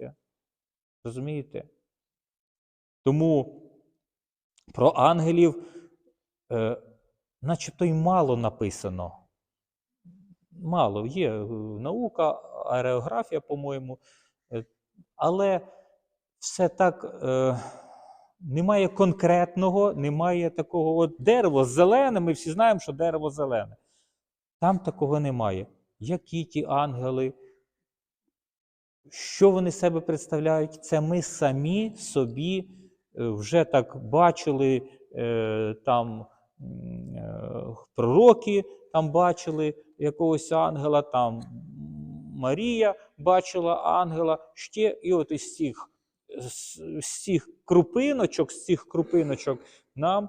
боятися. Розумієте? Тому про ангелів е, начебто й мало написано. Мало є е, наука, аереографія, по-моєму, е, але все так е, немає конкретного, немає такого от дерево зелене. Ми всі знаємо, що дерево зелене. Там такого немає. Які ті ангели, що вони себе представляють? Це ми самі собі е, вже так бачили е, там е, пророки, там бачили якогось ангела, там Марія бачила ангела, ще і от із цих, з, цих крупиночок, з цих крупиночок нам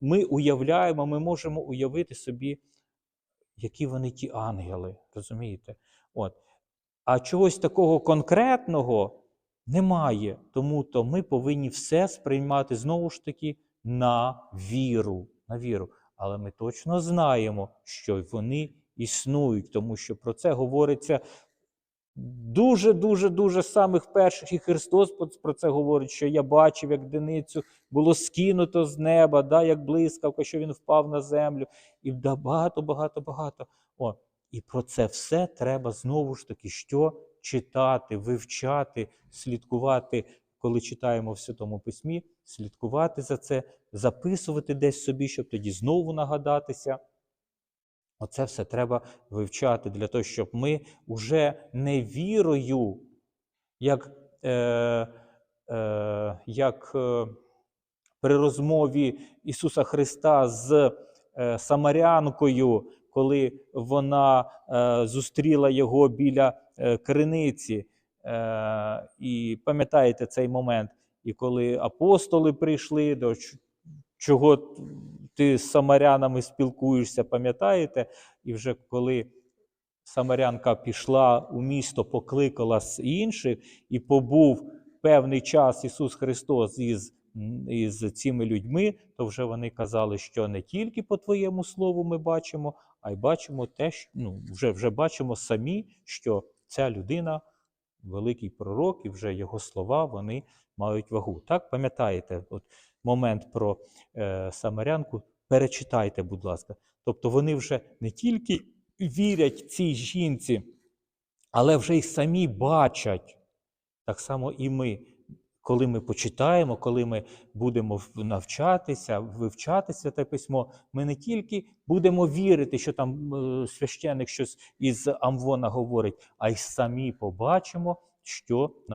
ми уявляємо, ми можемо уявити собі, які вони ті ангели, розумієте? От. А чогось такого конкретного немає. Тому то ми повинні все сприймати знову ж таки на віру. На віру. Але ми точно знаємо, що вони існують, тому що про це говориться дуже, дуже, самих перших. І Христос про це говорить, що я бачив, як диницю було скинуто з неба, да, як блискавка, що він впав на землю, і багато, багато, багато. О, і про це все треба знову ж таки що читати, вивчати, слідкувати, коли читаємо в Святому Письмі, слідкувати за це, записувати десь собі, щоб тоді знову нагадатися. Оце все треба вивчати для того, щоб ми уже не вірою, як, е, е, як е, при розмові Ісуса Христа з е, Самарянкою, коли вона е, зустріла його біля е, криниці. Е, і пам'ятаєте цей момент, і коли апостоли прийшли, до чого ти з самарянами спілкуєшся, пам'ятаєте? І вже коли самарянка пішла у місто, покликала з інших, і побув певний час Ісус Христос із, із цими людьми, то вже вони казали, що не тільки по Твоєму слову ми бачимо, а й бачимо те, що ну, вже, вже бачимо самі, що ця людина великий пророк, і вже його слова вони мають вагу. Так, пам'ятаєте, от момент про е, самарянку, перечитайте, будь ласка. Тобто вони вже не тільки вірять цій жінці, але вже й самі бачать. Так само і ми, коли ми почитаємо, коли ми будемо навчатися, вивчати святе письмо, ми не тільки будемо вірити, що там е, священик щось із Амвона говорить, а й самі побачимо, що